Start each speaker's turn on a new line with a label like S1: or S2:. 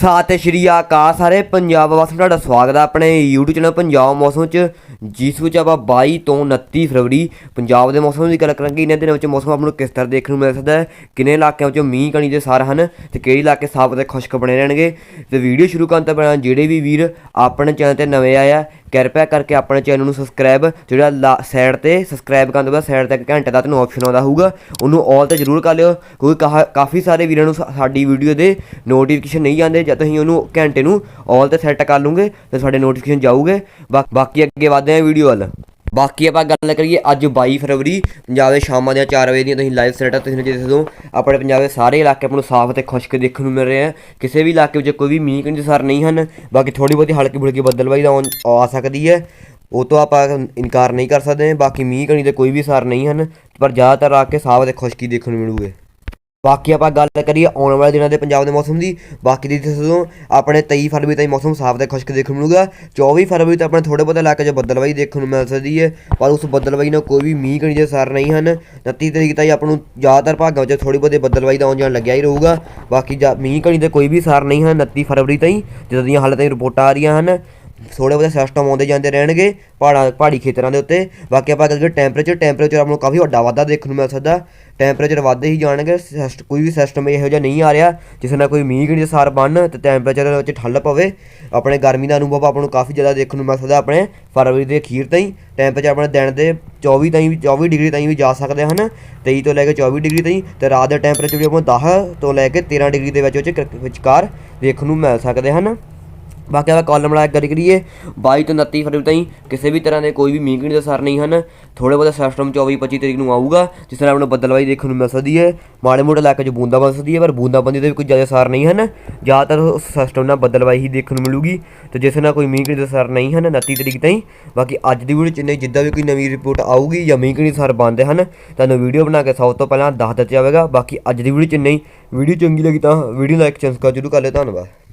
S1: ਸਤਿ ਸ਼੍ਰੀ ਅਕਾਲ ਸਾਰੇ ਪੰਜਾਬ ਵਾਸੀਆਂ ਦਾ ਤੁਹਾਡਾ ਸਵਾਗਤ ਹੈ। ਆਪਣੇ YouTube ਚੈਨਲ ਪੰਜਾਬ ਮੌਸਮ ਚ ਜਿਸ ਵਿੱਚ ਆਪਾਂ 22 ਤੋਂ 29 ਫਰਵਰੀ ਪੰਜਾਬ ਦੇ ਮੌਸਮ ਦੀ ਗੱਲ ਕਰਾਂਗੇ। ਇਹਨਾਂ ਦਿਨਾਂ ਵਿੱਚ ਮੌਸਮ ਆਪਾਂ ਨੂੰ ਕਿਸ ਤਰ੍ਹਾਂ ਦੇਖਣ ਨੂੰ ਮਿਲ ਸਕਦਾ ਹੈ, ਕਿੰਨੇ ਇਲਾਕਿਆਂ ਵਿੱਚ ਮੀਂਹ ਕਣੀ ਦੇ ਸਾਰ ਹਨ ਤੇ ਕਿਹੜੇ ਇਲਾਕੇ ਸਾਫ਼ ਤੇ ਖੁਸ਼ਕ ਬਣੇ ਰਹਿਣਗੇ। ਤੇ ਵੀਡੀਓ ਸ਼ੁਰੂ ਕਰਨ ਤੋਂ ਪਹਿਲਾਂ ਜਿਹੜੇ ਵੀ ਵੀਰ ਆਪਣੇ ਚੈਨਲ ਤੇ ਨਵੇਂ ਆਏ ਆ ਕਿਰਪਾ ਕਰਕੇ ਆਪਣੇ ਚੈਨਲ ਨੂੰ ਸਬਸਕ੍ਰਾਈਬ ਜਿਹੜਾ ਸਾਈਡ ਤੇ ਸਬਸਕ੍ਰਾਈਬ ਕਰਨ ਤੋਂ ਬਾਅਦ ਸਾਈਡ ਤੇ ਇੱਕ ਘੰਟੇ ਦਾ ਤੁਹਾਨੂੰ ਆਪਸ਼ਨ ਆਉਂਦਾ ਹੋਊਗਾ, ਉਹਨੂੰ ਆਲ ਤੇ ਜ਼ਰੂਰ ਕਰ ਲਿਓ, ਕਿਉਂਕਿ ਕਾ- ਕਾਫੀ ਸਾਰੇ ਵੀਰਾਂ ਨੂੰ ਸਾ- ਸਾਡੀ ਵੀਡੀਓ ਦੇ ਨੋਟੀਫਿਕੇਸ਼ਨ ਨਹੀਂ ਆਉਂਦੇ, ਜਦ ਤੁਸੀਂ ਉਹਨੂੰ ਘੰਟੇ ਨੂੰ ਆਲ ਤੇ ਸੈੱਟ ਕਰ ਲੂਗੇ, ਤੇ ਸਾਡੇ ਨੋਟੀਫਿਕੇਸ਼ਨ ਜਾਊਗੇ। ਬਾ- ਬਾਕੀ ਅੱਗੇ ਵਧਦੇ ਹਾਂ ਵੀਡੀਓ ਵੱਲ। ਬਾਕੀ ਆਪਾਂ ਗੱਲ ਕਰੀਏ ਅੱਜ 22 ਫਰਵਰੀ, ਪੰਜਾਬ ਦੇ ਸ਼ਾਮਾਂ ਦੀਆਂ 4 ਵਜੇ ਦੀਆਂ ਤੁਸੀਂ ਲਾਈਵ ਸੈਟ ਆ ਤੁਸੀਂ ਜਿਸ ਤੋਂ ਆਪਣੇ ਪੰਜਾਬ ਦੇ ਸਾਰੇ ਇਲਾਕੇ ਆਪਾਂ ਨੂੰ ਸਾਫ਼ ਤੇ ਖੁਸ਼ਕ ਦੇਖਣ ਨੂੰ ਮਿਲ ਰਹੇ ਆ। ਕਿਸੇ ਵੀ ਇਲਾਕੇ ਵਿੱਚ ਕੋਈ ਵੀ ਮੀਂਹ ਕਣੀ ਦੇ ਸਾਰ ਨਹੀਂ ਹਨ, ਬਾਕੀ ਥੋੜੀ ਬਹੁਤੀ ਹਲਕੀ ਫੁਲਕੀ ਬੱਦਲਵਾਈ ਦਾ ਆਉਣ- ਆ ਸਕਦੀ ਹੈ। ਉਹ ਤੋਂ ਆਪਾਂ ਇਨਕਾਰ ਨਹੀਂ ਕਰ ਸਕਦੇ, ਬਾਕੀ ਮੀਂਹ ਕਣੀ ਦੇ ਕੋਈ ਵੀ ਸਾਰ ਨਹੀਂ ਹਨ, ਪਰ ਜ਼ਿਆਦਾਤਰ ਆ ਕੇ ਸਾਫ਼ ਤੇ ਖੁਸ਼ਕੀ ਦੇਖਣ ਨੂੰ ਮਿਲੂਗੇ। ਬਾਕੀ ਆਪਾਂ ਗੱਲ ਕਰੀਏ ਆਉਣ ਵਾਲੇ ਦਿਨਾਂ ਦੇ ਪੰਜਾਬ ਦੇ ਮੌਸਮ ਦੀ, ਬਾਕੀ ਦੀ ਦੱਸੋ ਆਪਣੇ 23 ਫਰਵਰੀ ਤਾਈਂ ਮੌਸਮ ਸਾਫ਼ ਤੇ ਖੁਸ਼ਕ ਦੇਖਣ ਨੂੰ ਮਿਲੂਗਾ। 24 ਫਰਵਰੀ ਤੋਂ ਆਪਣੇ ਥੋੜੇ ਬਹੁਤੇ ਇਲਾਕੇ 'ਚ ਬੱਦਲਵਾਈ ਦੇਖਣ ਨੂੰ ਮਿਲ ਸਕਦੀ ਹੈ, ਪਰ ਉਸ ਬੱਦਲਵਾਈ ਨਾਲ ਕੋਈ ਵੀ ਮੀਂਹ ਕਣੀ ਦੇ ਸਾਰ ਨਹੀਂ ਹਨ। 29 ਤਰੀਕ ਤਾਈਂ ਆਪਾਂ ਨੂੰ ਜ਼ਿਆਦਾਤਰ ਭਾਗਾਂ 'ਚ ਥੋੜੀ ਬਹੁਤੇ ਬੱਦਲਵਾਈ ਦਾ ਆਉਣ ਜਾਣ ਲੱਗਿਆ ਹੀ ਰਹੂਗਾ। ਬਾਕੀ ਜਾ- ਮੀਂਹ ਕਣੀ ਦੇ ਕੋਈ ਵੀ ਸਾਰ ਨਹੀਂ ਹਨ 29 ਫਰਵਰੀ ਤਾਈਂ, ਜਦੋਂ ਦੀਆਂ ਹਾਲੇ ਤਾਈਂ ਰਿਪੋਰਟਾਂ ਆ ਰਹੀਆਂ ਹਨ। ਥੋੜੇ ਬਹੁਤੇ ਸਿਸਟਮ ਆਉਂਦੇ ਜਾਂਦੇ ਰਹਿਣਗੇ ਪਹਾੜਾਂ, ਪਹਾੜੀ ਖੇਤਰਾਂ ਦੇ ਉੱਤੇ। ਬਾਕੀ ਆਪਾਂ ਗੱਲ ਕਰੀਏ ਟੈਂਪਰੇਚਰ ਟੈਂਪਰੇਚਰ ਆਪਾਂ ਨੂੰ ਕਾਫੀ ਵੱਡਾ ਵਾਧਾ ਦੇਖਣ ਨੂੰ ਮਿਲ ਸਕਦਾ। ਟੈਂਪਰੇਚਰ ਵੱਧਦੇ ਹੀ ਜਾਣਗੇ, ਸਿਸਟ- ਕੋਈ ਵੀ ਸਿਸਟਮ ਇਹੋ ਜਿਹਾ ਨਹੀਂ ਆ ਰਿਹਾ, ਜਿਸ ਨਾਲ ਕੋਈ ਮੀਂਹ ਕਣੀ ਦੇ ਸਾਰ ਬਣ ਤੇ ਟੈਂਪਰੇਚਰ ਵਿੱਚ ਠੱਲ ਪਵੇ। ਆਪਣੇ ਗਰਮੀ ਦਾ ਅਨੁਭਵ ਆਪਾਂ ਨੂੰ ਕਾਫੀ ਜ਼ਿਆਦਾ ਦੇਖਣ ਨੂੰ ਮਿਲ ਸਕਦਾ ਆਪਣੇ ਫਰਵਰੀ ਦੇ ਅਖੀਰ ਤਾਈਂ। ਟੈਂਪਰੇਚਰ ਆਪਣੇ ਦਿਨ ਦੇ 24 ਤਾਈਂ ਵੀ 24 ਡਿਗਰੀ ਤਾਈਂ ਵੀ ਜਾ ਸਕਦੇ ਹਨ 23 ਤੋਂ ਲੈ ਕੇ 24 ਡਿਗਰੀ ਤਾਈਂ ਤੇ ਰਾਤ ਦੇ ਟੈਂਪਰੇਚਰ ਵੀ ਆਪਾਂ ਨੂੰ 10 ਤੋਂ ਲੈ ਕੇ 13 ਡਿਗਰੀ ਦੇ ਵਿੱਚ ਵਿੱਚ ਵਿਚਕਾਰ ਦੇਖਣ ਨੂੰ ਮਿਲ ਸਕਦੇ ਹਨ। ਬਾਕੀ ਆਪਾਂ ਕਾਲਮ ਵਾਲਾ ਗੱਲ ਕਰੀਏ। 22 ਤੋਂ 29 ਫਰਵਰੀ ਤਾਈਂ ਕਿਸੇ ਵੀ ਤਰ੍ਹਾਂ ਦੇ ਕੋਈ ਵੀ ਮੀਂਹ ਕਣੀ ਦੇ ਅਸਰ ਨਹੀਂ ਹਨ। ਥੋੜੇ ਬਹੁਤੇ ਸਿਸਟਮ 24 25 ਤਰੀਕ ਨੂੰ ਆਊਗਾ, ਜਿਸ ਨਾਲ ਆਪਾਂ ਨੂੰ ਬੱਦਲਵਾਈ ਦੇਖਣ ਨੂੰ ਮਿਲ ਸਕਦੀ ਹੈ। ਮਾੜੇ ਮੋਟੇ ਇਲਾਕੇ 'ਚ ਬੂੰਦਾ ਬਣ ਸਕਦੀ ਹੈ, ਪਰ ਬੂੰਦਾਬੰਦੀ ਦੇ ਵੀ ਕੋਈ ਜ਼ਿਆਦਾ ਅਸਰ ਨਹੀਂ ਹਨ। ਜ਼ਿਆਦਾਤਰ ਉਸ ਸਿਸਟਮ ਨਾਲ ਬੱਦਲਵਾਈ ਹੀ ਦੇਖਣ ਨੂੰ ਮਿਲੂਗੀ। ਤੇ ਜਿਸ ਨਾਲ ਕੋਈ ਮੀਂਹ ਕਣੀ ਦੇ ਅਸਰ ਨਹੀਂ ਹਨ 29 ਤਰੀਕ ਤਾਈਂ, ਬਾਕੀ ਅੱਜ ਦੀ ਵੀਡੀਓ 'ਚ ਨਹੀਂ ਜਿੱਦਾਂ ਵੀ ਕੋਈ ਨਵੀਂ ਰਿਪੋਰਟ ਆਊਗੀ ਜਾਂ ਮੀਂਹ ਦੇ ਅਸਰ ਬੰਦੇ ਹਨ, ਤੁਹਾਨੂੰ ਵੀਡੀਓ ਬਣਾ ਕੇ ਸਭ ਤੋਂ ਪਹਿਲਾਂ ਦੱਸ ਦਿੱਤਾ ਜਾਵੇਗਾ। ਬਾਕੀ ਅੱਜ ਦੀ ਵੀਡੀਓ 'ਚ ਨਹੀਂ ਵੀਡੀਓ ਚੰਗੀ ਲੱਗੀ ਤਾਂ ਵੀਡੀਓ ਲਾਈਕ ਚੈਨਲ ਜਰੂਰ ਕਰ ਲਿਓ। ਧੰਨਵਾਦ।